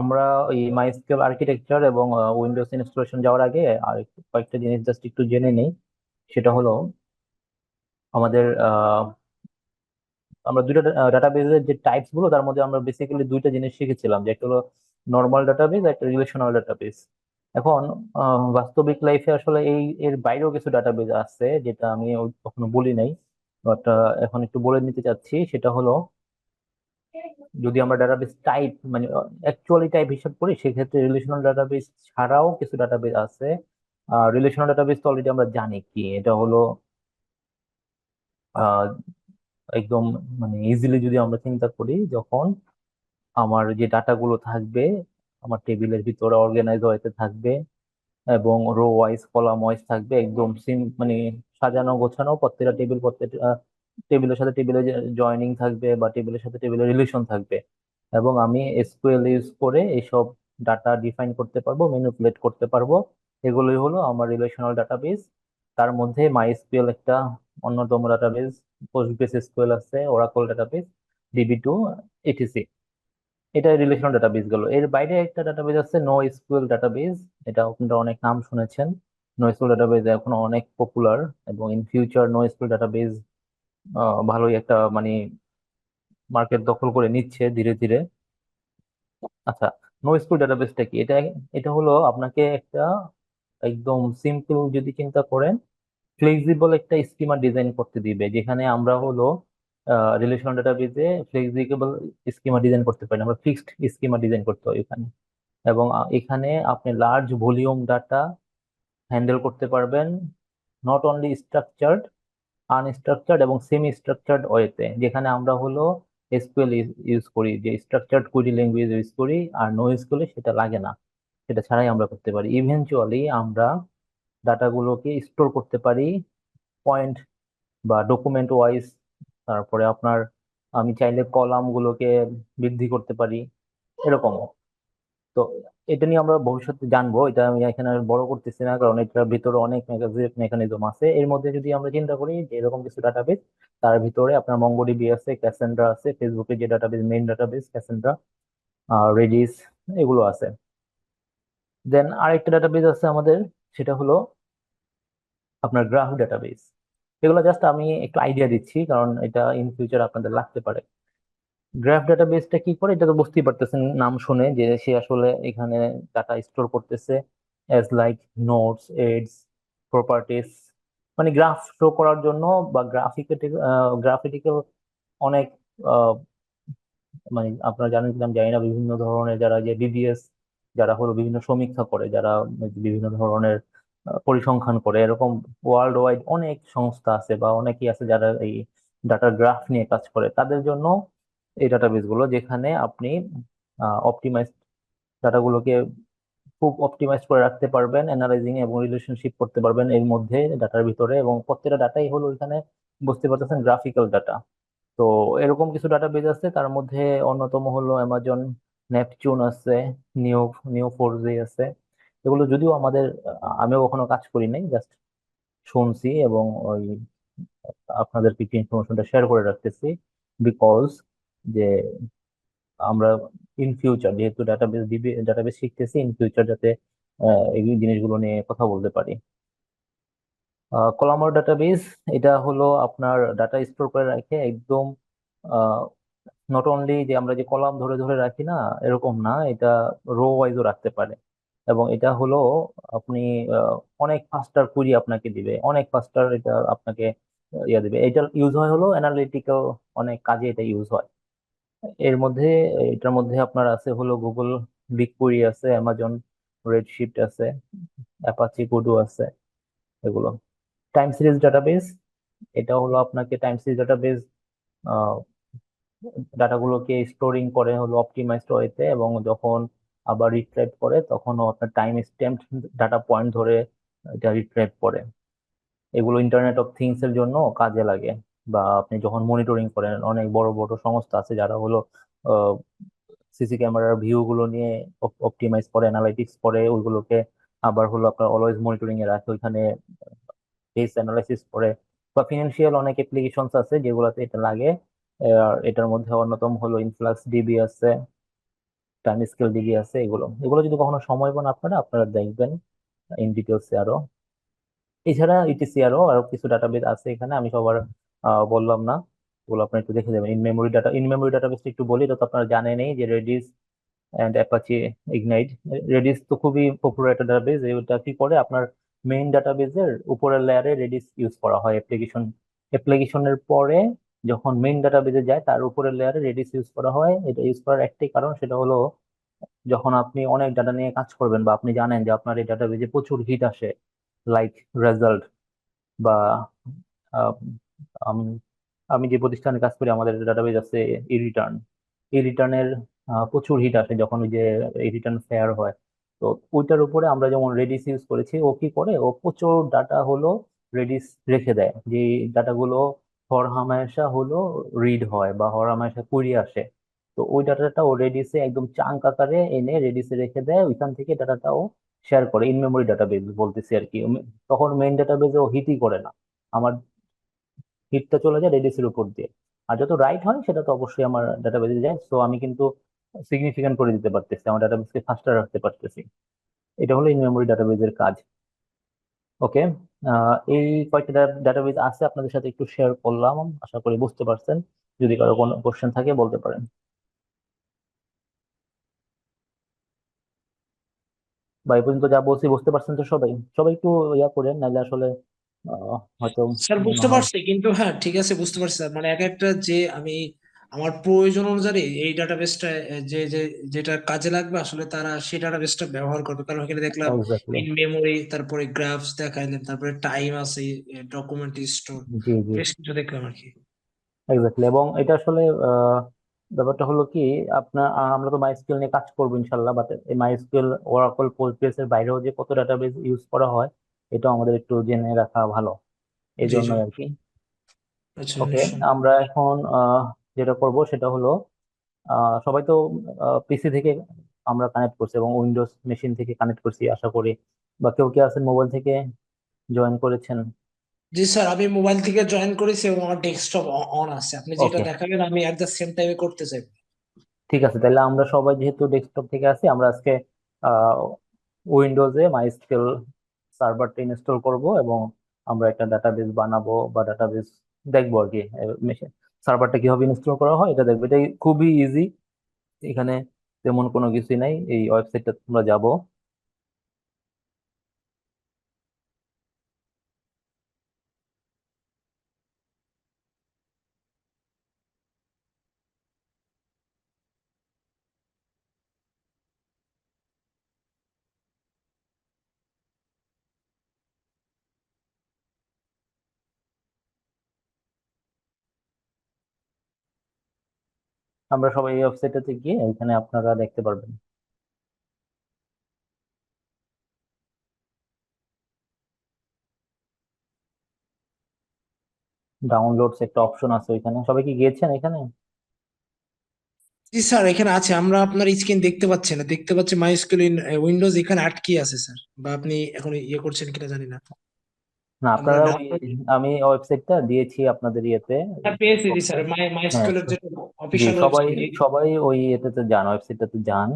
আমরা ওই MySQL architecture এবং উইন্ডোজ ইনস্টলেশন যাওয়ার আগে আর কয়েকটা জিনিস জাস্ট একটু জেনে নেই। সেটা হলো আমাদের আমরা দুইটা ডাটাবেজের যে টাইপসগুলো, তার মধ্যে আমরা বেসিক্যালি দুইটা জিনিস শিখেছিলাম। যে একটা হলো নর্মাল ডাটাবেজ একটা রিলেশনাল ডাটাবেজ এখন বাস্তবিক লাইফে আসলে এই, এর বাইরেও কিছু ডাটাবেজ আছে, যেটা আমি কখনো বলি নাই। বাট এখন একটু বলে নিতে চাচ্ছি। সেটা হলো যদি আমরা ডাটাবেস টাইপ মানে অ্যাকচুয়ালি টাইপ হিসাব করি, সেক্ষেত্রে রিলেশনাল ডাটাবেস ছাড়াও কিছু ডাটাবেস আছে। রিলেশনাল ডাটাবেস তো অলরেডি আমরা জানি কি। এটা হলো একদম মানে ইজিলি যদি আমরা চিন্তা করি, যখন আমার যে ডাটাগুলো থাকবে, আমার টেবিলের ভিতরে অর্গানাইজ হইতে থাকবে, এবং রো ওয়াইজ কলাম ওয়াইজ থাকবে, একদম সিম মানে সাজানো, গোছানো প্রত্যেকটা টেবিল প্রত্যেকটা টেবিলের সাথে টেবিলে জয়েনিং থাকবে বা টেবিলের সাথে টেবিলের রিলেশন থাকবে। এবং আমি এসকিউএল ইউজ করে এইসব ডাটা ডিফাইন করতে পারব ম্যানিপুলেট করতে পারব। এগুলোই হলো আমার রিলেশনাল ডাটাবেস তার মধ্যে মাইএসকিউএল একটা অন্যতম ডাটাবেস পোস্টগ্রেস এসকিউএল আছে Oracle database DB two etc এটা রিলেশনাল ডাটাবেস গেল। এর বাইরে একটা ডাটাবেস আছে নো এসকিউএল ডাটাবেস এটা আপনারা অনেক নাম শুনেছেন। নো এসকিউএল ডাটাবেস এখন অনেক পপুলার এবং in future no SQL database ভালোই একটা মানে মার্কেট দখল করে নিচ্ছে ধীরে ধীরে। আচ্ছা নোএসকিউএল ডাটাবেসটা কি? এটা এটা হলো আপনাকে একটা একদম সিম্পল যদি চিন্তা করেন ফ্লেক্সিবল একটা স্কিমা ডিজাইন করতে দিবে, যেখানে আমরা হলো রিলেশনাল ডাটাবেসে ফ্লেক্সিবল স্কিমা ডিজাইন করতে পারি। আমরা ফিক্সড স্কিমা ডিজাইন করতে হয় এখানে। এবং এখানে আপনি লার্জ ভলিউম ডাটা হ্যান্ডেল করতে পারবেন নট অনলি স্ট্রাকচার্ড আনস্ট্রাকচার্ড এবং সেমি স্ট্রাকচার্ড ওয়েতে যেখানে আমরা হলো এসকিউএল ইউজ করি, যে স্ট্রাকচার্ড কোয়েরি ল্যাঙ্গুয়েজ ইউজ করি আর নো এসকিউএল সেটা লাগে না। সেটা ছাড়াই আমরা করতে পারি। ইভেনচুয়ালি আমরা ডাটাগুলোকে স্টোর করতে পারি পয়েন্ট বা ডকুমেন্ট ওয়াইজ তারপরে আপনার আমি চাইলে কলাম গুলোকে বৃদ্ধি করতে পারি, এরকমও। তো এটা নিয়ে আমরা ভবিষ্যতে জানব। এটা আমি এখানে বড় করতেছি না, কারণ এটার ভিতরে অনেক মেকানিজম আছে। এর মধ্যে যদি আমরা চিন্তা করি যে এরকম কিছু ডাটাবেস তার ভিতরে আপনার মঙ্গোডিবি আছে ক্যাসেন্ড্রা আছে ফেসবুকে যে database main database Cassandra Redis এগুলো আছে। দেন আরেকটা ডাটাবেস আছে আমাদের, সেটা হলো আপনার গ্রাফ ডাটাবেস এগুলো জাস্ট আমি একটু আইডিয়া দিচ্ছি, কারণ এটা ইন ফিউচার আপনাদের লাগতে পারে। গ্রাফ ডাটাবেসটা কি করে? এটা তো বুঝতেই পারতেছেন নাম শুনে যে সে আসলে এখানে ডাটা স্টোর করতেছে as like nodes edges properties মানে গ্রাফ শো করার জন্য বা গ্রাফিক্যাল গ্রাফিক্যাল অনেক মানে আপনারা জানেন কিনা জানি না, বিভিন্ন ধরনের যারা যে বিবিএস যারা হলো বিভিন্ন সমীক্ষা করে, যারা বিভিন্ন ধরনের পরিসংখ্যান করে, এরকম ওয়ার্ল্ড ওয়াইড অনেক সংস্থা আছে বা অনেকেই আছে যারা এই ডাটার গ্রাফ নিয়ে কাজ করে, তাদের জন্য এই ডাটাবেসগুলো যেখানে আপনি অপটিমাইজ ডাটাগুলোকে খুব অপটিমাইজ করে রাখতে পারবেন অ্যানালাইজিং এবং রিলেশনশিপ করতে পারবেন এর মধ্যে ডাটার ভিতরে এবং প্রত্যেকটা ডাটাই হলো ওইখানে বুঝতে পারতেছেন গ্রাফিক্যাল ডাটা তো এরকম কিছু ডাটাবেস আছে, তার মধ্যে অন্যতম হলো অ্যামাজন নেপচুন আছে নিও নিও ফোর জি আছে। এগুলো যদিও আমাদের, আমিও কখনো কাজ করি নাই জাস্ট শুনছি এবং ওই আপনাদেরকে ইনফরমেশনটা শেয়ার করে রাখতেছি। বিকজ যে আমরা ইন ফিউচার যেহেতু ডাটাবেস ডিবি ডাটাবেস শিখতেছি ইন ফিউচার যাতে এই জিনিসগুলো নিয়ে কথা বলতে পারি। কলামার ডাটাবেস এটা হলো আপনার ডাটা স্টোর করে রাখে একদম নট অনলি যে আমরা যে কলাম ধরে ধরে রাখি না, এরকম না, এটা রো ওয়াইজও রাখতে পারে। এবং এটা হলো আপনি অনেক ফাস্টার কুইরি আপনাকে দিবে, অনেক ফাস্টার এটা আপনাকে ইয়ে দিবে। এটা ইউজ হয় হলো অ্যানালিটিক্যাল অনেক কাজে এটা ইউজ হয়। এর মধ্যে, এটার মধ্যে আপনার আছে হলো গুগল বিগকুয়েরি আছে অ্যামাজন রেডশিফট আছে অ্যাপাচি কুডু আছে, এগুলো। টাইম সিরিজ ডাটাবেস এটা হলো আপনাকে টাইম সিরিজ ডাটাবেস ডাটাগুলোকে স্টোরিং করে হলো অপটিমাইজড ওয়েতে এবং যখন আবার রিট্রাইভ করে, তখনও আপনার টাইম স্ট্যাম্প ডাটা পয়েন্ট ধরে এটা রিট্রাইভ করে। এগুলো ইন্টারনেট অফ থিংস এর জন্য কাজে লাগে। বা আপনি যখন মনিটরিং করেন, অনেক বড় বড় সংস্থা আছে যারা হলো সিসি ক্যামেরার ভিউ গুলো নিয়ে অপটিমাইজ করে অ্যানালাইটিক্স করে, ওইগুলোকে আবার হলো আপনার অলওয়েজ মনিটরিং এ রাখে, ওইখানে ফেস অ্যানালাইসিস করে বা ফিনান্সিয়াল অনেক অ্যাপ্লিকেশনস আছে যেগুলোতে এটা লাগে। এটার মধ্যে অন্যতম হলো ইনফ্লাক্স ডিবি আছে টাইম স্কেল ডিগ্রি আছে, এগুলো। এগুলো যদি কখনো সময় পান আপনারা আপনারা দেখবেন ইন ডিটেলসে আরও। এছাড়া ইটিসি আরও আরও কিছু ডাটাবেস আছে এখানে, আমি সবার বললাম না। ওগুলো আপনি একটু দেখে যাবেন। In memory data in memory database একটু বলি, এটা তো আপনারা জানেনই যে Redis and Apache Ignite Redis তো খুবই পপুলার একটা ডাটাবেস এটা কি করে? আপনার মেইন ডাটাবেজের উপরের লেয়ারে রেডিস ইউজ করা হয়। অ্যাপ্লিকেশন অ্যাপ্লিকেশনের পরে যখন মেইন ডাটাবেজে যায়, তার উপরের লেয়ারে রেডিস ইউজ করা হয়। এটা ইউজ করার একটাই কারণ সেটা হলো, যখন আপনি অনেক ডাটা নিয়ে কাজ করবেন বা আপনি জানেন যে আপনার এই ডাটাবেজে প্রচুর হিট আসে লাইক রেজাল্ট বা আমি আমি যে প্রতিষ্ঠানে কাজ করি, আমাদের ডাটাবেজ আছে ই রিটার্ন ই রিটার্নের প্রচুর হিট আসে যখন ওই যে ই রিটার্ন ফেয়ার হয়। তো ওইটার উপরে আমরা যেমন রেডিস ইউজ করেছি, ও কি করে? ও প্রচুর ডাটা হলো রেডিস রেখে দেয়। যে ডাটাগুলো হরহামেশা হলো রিড হয় বা হরহামেশা কুড়ি আসে। তো ওই ডাটাটা ও রেডিসে একদম চাঙ্ক আকারে এনে রেডিসে রেখে দেয়। ওইখান থেকে ডাটাটা ও শেয়ার করে। ইন মেমোরি ডাটাবেজ বলতেছি আর কি। তখন মেইন ডাটাবেজে ও হিটই করে না। আমার হিটটা চলে যায় রেডিসের উপর দিয়ে। আর যত রাইট হয়, সেটা তো অবশ্যই আমার ডাটাবেজে যায়। সো আমি কিন্তু সিগনিফিকেন্ট করে দিতে পারতেছি। আমার ডাটাবেসকে ফাস্টার রাখতে পারতেছি। এটা হলো ইন মেমোরি ডাটাবেজের কাজ ওকে এই কয়েকটা ডাটাবেজ আছে। আপনাদের সাথে একটু শেয়ার করলাম। আশা করি বুঝতে পারছেন। যদি কারও কোনো কোশ্চেন থাকে, বলতে পারেন। বা এই পর্যন্ত যা বলছি, বুঝতে পারছেন তো সবাই? সবাই একটু ইয়া করেন, নাহলে আসলে হয়তো স্যার বুঝতে পারছি কিন্তু হ্যাঁ ঠিক আছে বুঝতে পারছি স্যার। মানে এক একটা যে আমি আমার প্রয়োজন অনুযায়ী এই ডাটাবেসটা যে যে যেটা কাজে লাগবে আসলে তারা সেই ডাটাবেসটা ব্যবহার করবে। কারণ এখানে দেখলাম ইন মেমোরি তারপরে গ্রাফস দেখাইলেন তারপরে টাইম আছে ডকুমেন্ট স্টোর বেশ কিছু দেখলাম আর কি। এক্স্যাক্টলি এবং এটা আসলে আহ, ব্যাপারটা হলো কি আপনার আমরা তো মাইস্কেল নিয়ে কাজ করব ইনশাল্লাহ বাট এই মাইস্কুল ওরাকল পোস্টগ্রেস এর বাইরেও যে কত ডাটাবেস ইউজ করা হয় এটা আমাদের একটু জেনে রাখা ভালো। এই জি জি। জন্যই আর কি আচ্ছা। ওকে আমরা এখন যেটা করব সেটা হলো সবাই তো পিসি থেকে আমরা কানেক্ট করছি এবং উইন্ডোজ মেশিন থেকে কানেক্ট করছি আশা করি। বা কেউ কে আছেন মোবাইল থেকে জয়েন করেছেন? জি স্যার আমি মোবাইল থেকে জয়েন করেছি এবং আমার ডেস্কটপ অন আছে। আপনি যেটা দেখাবেন আমি এট দ্য সেম টাইমে করতে চাই। ঠিক আছে তাহলে আমরা সবাই যেহেতু ডেস্কটপ থেকে আছি আমরা আজকে উইন্ডোজে মাইস্কেল সার্ভারটা ইনস্টল করব এবং আমরা একটা ডাটাবেস বানাবো বা ডাটাবেস দেখব আর কি সার্ভারটা কীভাবে ইনস্টল করা হয় এটা দেখব। এটা খুবই ইজি এখানে তেমন কোনো কিছুই নাই। এই ওয়েবসাইটটা তোমরা যাব। আমরা সবাই এই ওয়েবসাইটটাতে গিয়ে এখানে আপনারা দেখতে পারবেন। ডাউনলোডস একটা অপশন আছে ওইখানে। সবাই কি গিয়েছেন এখানে? জি স্যার, এখানে আছে। আমরা আপনার স্ক্রিন দেখতে পাচ্ছি না। দেখতে পাচ্ছি মাই স্ক্রিন উইন্ডোজ এখানে আটকে আছে, স্যার। বা আপনি এখন ইয়ে করছেন কিনা জানি না। না আপনারা আমি ওয়েবসাইটটা দিয়েছি আপনাদের ইয়েতে। হ্যাঁ পেয়েছি স্যার। মাই মাই হ্যাঁ স্কুলের যে জি অফিসিয়াল সবাই ওয়েবসাইট সবাই ওই এটাতে যান ওয়েবসাইটটাতে যান।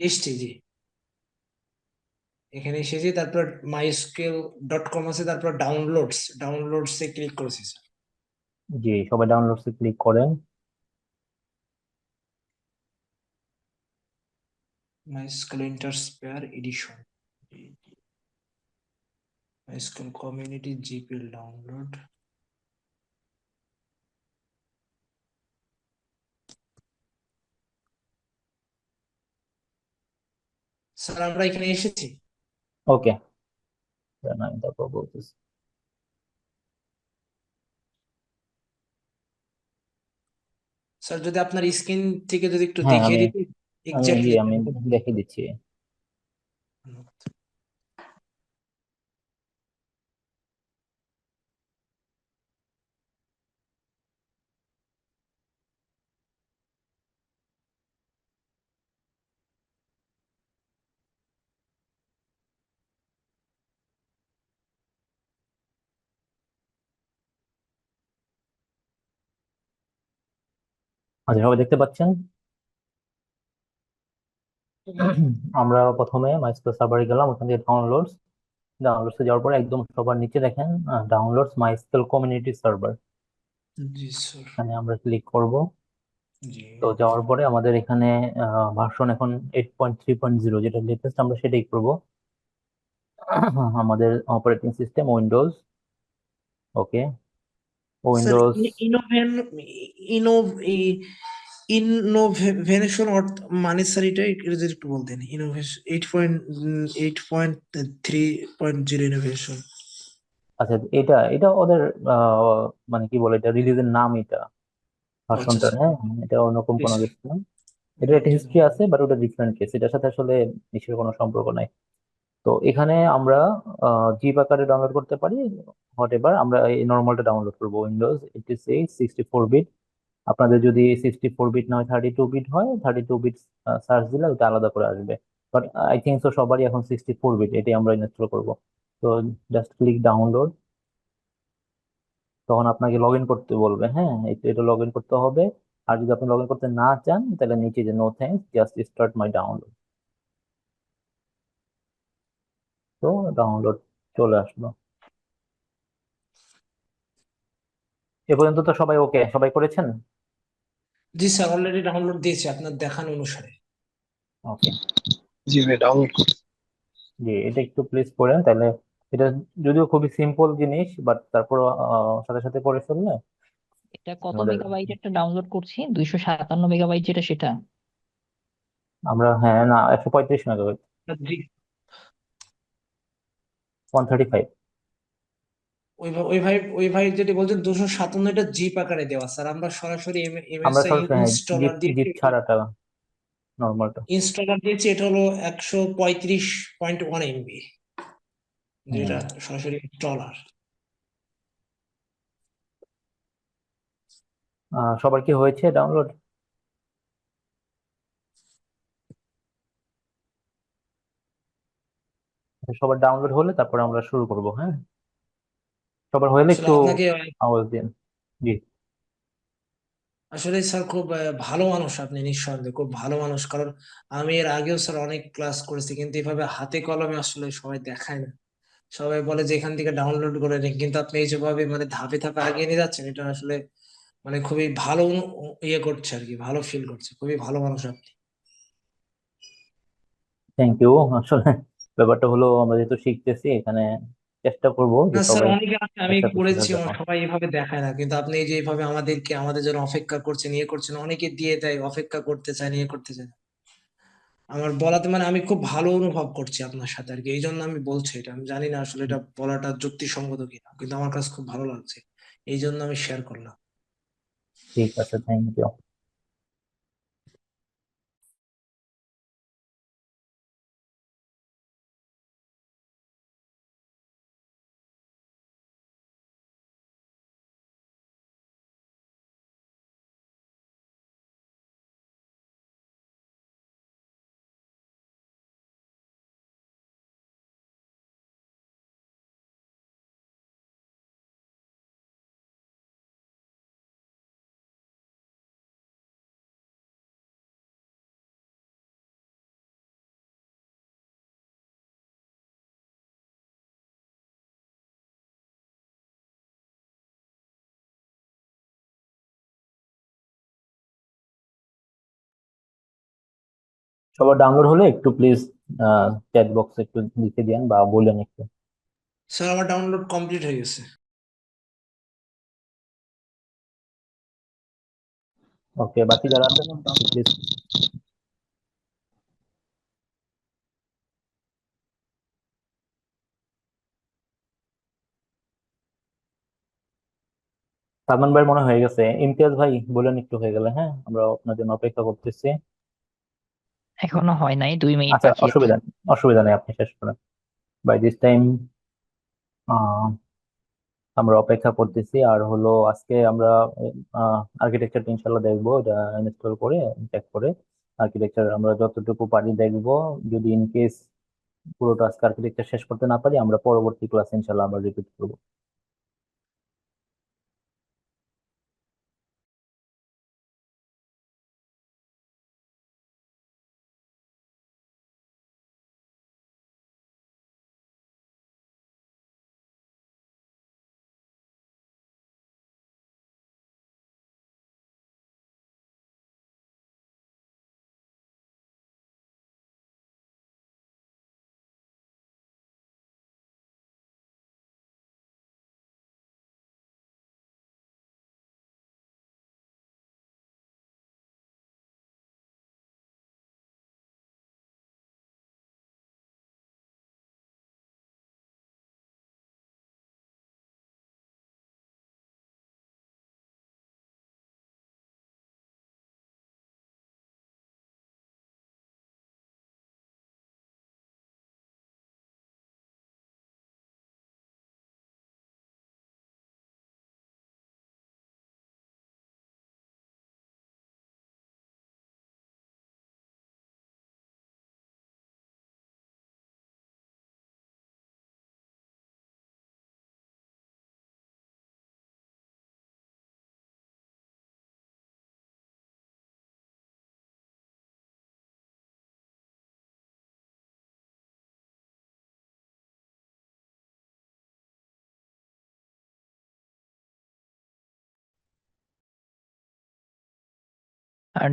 এসছি জি। এখানে এসেছি তারপর মাই স্কুল ডট কম আছে তারপর ডাউনলোডস ডাউনলোডস এ ক্লিক করেছি স্যার। জি সবাই ডাউনলোডসে ক্লিক করেন। MySQL enterprise edition SQL community GPL download sir আমরা এখানে এসেছি? ওকে আমি তারপর বলতেছি স্যার যদি আপনার স্ক্রিন থেকে যদি একটু হ্যাঁ দেখিয়ে দিতেন এক্স্যাক্টলি আমি দেখে দিচ্ছি। আচ্ছা দেখতে পাচ্ছেন? আমরা প্রথমে মাইস্কুয়েল সার্ভারে গেলাম ওখান থেকে ডাউনলোডস ডাউনলোডস যাওয়ার পরে একদম সবার নিচে দেখেন ডাউনলোডস মাইস্কুয়েল কমিউনিটি সার্ভার জি স্যার। এখানে আমরা ক্লিক করব। তো যাওয়ার পরে আমাদের এখানে ভার্সন এখন eight point three point zero যেটা লেটেস্ট আমরা সেটাই করব। আমাদের operating system Windows okay Windows ইনোভেন ইনোভ ইনোভেশন অর্থ মানে স্যার এটা যদি একটু বলতেন innovation eight point eight point three point zero innovation আচ্ছা এটা এটা ওদের মানে কি বলে এটা রিলিজের নাম এটা। ভার্সনটা আচ্ছা হ্যাঁ? এটা অন্যরকম জি কোনো কিছু না একটা হিস্ট্রি আছে বাট ওটা ডিফারেন্ট কেস এটার সাথে আসলে নিশ্চয়ই কোনো সম্পর্ক নাই। তো এখানে আমরা জিপ আকারে ডাউনলোড করতে পারি। হোয়াট এভার আমরা এই নর্মালটা ডাউনলোড করব। Windows eighty six sixty four bit আপনাদের যদি সিক্সটি ফোর বিট না হয় থার্টি টু বিট হয় থার্টি টু বিট সার্চ দিলে ওটা আলাদা করে আসবে। বাট আই থিঙ্ক তো সবারই এখন সিক্সটি ফোর বিট এটাই আমরা ইনস্টল করব। তো জাস্ট ক্লিক ডাউনলোড তখন আপনাকে লগ ইন করতে বলবে হ্যাঁ এটা লগ ইন করতে হবে। আর যদি আপনি লগ ইন করতে না চান, তাহলে নিচে যে no thanks just start my download তো ডাউনলোড চলে আসলো। এ পর্যন্ত তো সবাই ওকে সবাই করেছেন? জি স্যার অলরেডি ডাউনলোড দিয়েছি আপনার দেখানো অনুসারে। ওকে জি ভাই ডাউনলোড জি এটা একটু প্লিজ করেন তাহলে এটা যদিও খুবই সিম্পল জিনিস বাট তারপর সাথে সাথে করে ফেললে এটা কত মেগাবাইট একটা ডাউনলোড করছি? দুইশো সাতান্ন মেগাবাইট যেটা সেটা? আমরা হ্যাঁ না একশো পঁয়ত্রিশ মেগাবাইট জি। ওয়ান থার্টি ফাইভ ওই ভাই ওই ভাই ওই ভাই যেটি বলছেন দুশো সাতান্ন এটা জিপ আকারে দেওয়া স্যার। আমরা সরাসরি আমরা এমএসআই সরাসরি হ্যাঁ ইনস্টলার জিপ জিপ ছাড়াটা নর্মালটা ইনস্টলার দিয়েছি এটা হলো একশো পঁয়ত্রিশ পয়েন্ট ওয়ান এমবি যেটা সরাসরি ইনস্টলার সবার কি হয়েছে ডাউনলোড সবার ডাউনলোড হলে তারপর আমরা শুরু করব হ্যাঁ? সবার হলে একটু আওয়াজ দিন। জি। আসলে স্যার খুব ভালো মানুষ আপনি নিঃসন্দেহে খুব ভালো মানুষ। কারণ আমি এর আগেও স্যার অনেক ক্লাস করেছি কিন্তু এভাবে হাতে কলমে আসলে সবাই দেখায় না। সবাই বলে যে এখান থেকে ডাউনলোড করে নিন কিন্তু আপনি এই যেভাবে মানে ধাপে ধাপে আগিয়ে নিয়ে যাচ্ছেন এটা আসলে মানে খুবই ভালো ইয়ে করছে আর কি ভালো ফিল করছে। খুবই ভালো মানুষ আপনি। থ্যাংক ইউ আসলে ব্যাপারটা হলো আমরা যেহেতু শিখতেছি এখানে চেষ্টা করব যে না স্যার সবাই অনেকে আছে আমি একসাথে করেছি শেখার সবাই এভাবে দেখায় না কিন্তু আপনি যে এইভাবে আমাদেরকে আমাদের জন্য অপেক্ষা করছেন ইয়ে করছেন অনেকে দিয়ে দেয় অপেক্ষা করতে চায় ইয়ে করতে চায় আমার বলাতে মানে আমি খুব ভালো অনুভব করছি আপনার সাথে আর কি এই জন্য আমি বলছি এটা আমি জানি না আসলে এটা বলাটা যুক্তিসঙ্গত কিনা কিন্তু আমার কাছে খুব ভালো লাগছে এই জন্য আমি শেয়ার করলাম। ঠিক আছে থ্যাংক ইউ সবার ডাউনলোড হলে একটু প্লিজ চ্যাট বক্সে একটু লিখে দিন বা বলেন একটু। স্যার আমার ডাউনলোড কমপ্লিট হয়ে গেছে। ওকে বাকি যারা আছেন প্লিজ সালমান ভাই মনে হয়ে গেছে। ইমতিয়াজ ভাই বলেন একটু হয়ে গেলে হ্যাঁ? আমরা আপনার জন্য অপেক্ষা করতেছি। এখনও হয় নাই দুই মিনিট আচ্ছা অসুবিধা নেই অসুবিধা নেই আপনি শেষ করেন। বাই দিস টাইম আমরা অপেক্ষা করতেছি আর হলো আজকে আমরা আর্কিটেকচার ইনশাল্লাহ দেখব এটা ইনস্টল করে চেক করে। আর্কিটেকচার আমরা যতটুকু পারি দেখব যদি ইন কেস পুরোটা আজকে আর্কিটেকচার শেষ করতে না পারি আমরা পরবর্তী ক্লাস ইনশাল্লাহ আমরা রিপিট করব।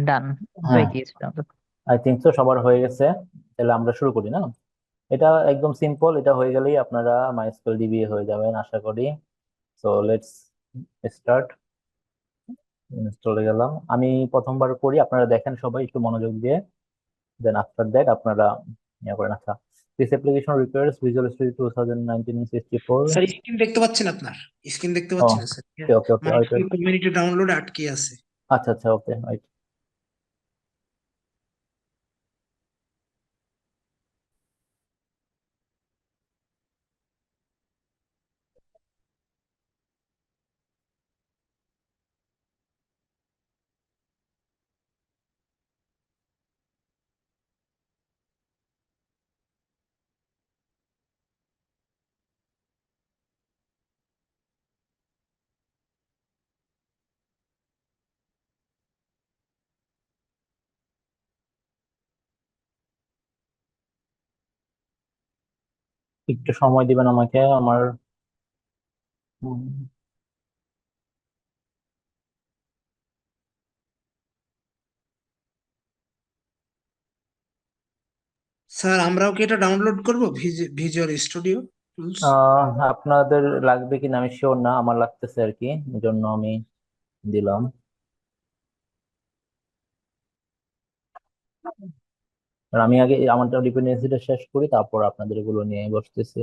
ডান হ্যাঁ হয়ে। গিয়েছে আই থিঙ্ক তো সবার হয়ে গেছে। তাহলে আমরা শুরু করি না? এটা একদম সিম্পল এটা হয়ে গেলেই আপনারা মাইস্কুয়েল ডিবি হয়ে যাবেন আশা করি। সো লেটস স্টার্ট ইনস্টলে গেলাম। আমি প্রথমবার করি আপনারা দেখেন সবাই একটু মনোযোগ দিয়ে। দেন আফটার দ্যাট আপনারা ইয়ে করেন। আচ্ছা this application requires Visual Studio two thousand nineteen sixty four sir screen দেখতে পাচ্ছেন আপনার? স্ক্রিন দেখতে ও পাচ্ছেন? Sir okay okay okay community download আটকে আছে। আচ্ছা আচ্ছা ওকে রাইট একটু সময় দিবেন আমাকে আমার স্যার আমরাও কি এটা ডাউনলোড করব? ভিজুয়াল স্টুডিও আপনাদের লাগবে কিনা আমি শিওর না আমার লাগতেছে আর কি জন্য আমি দিলাম। আর আমি আগে আমার ডিপেন্ডেন্সিটা শেষ করি তারপর আপনাদের এগুলো নিয়ে বসতেছি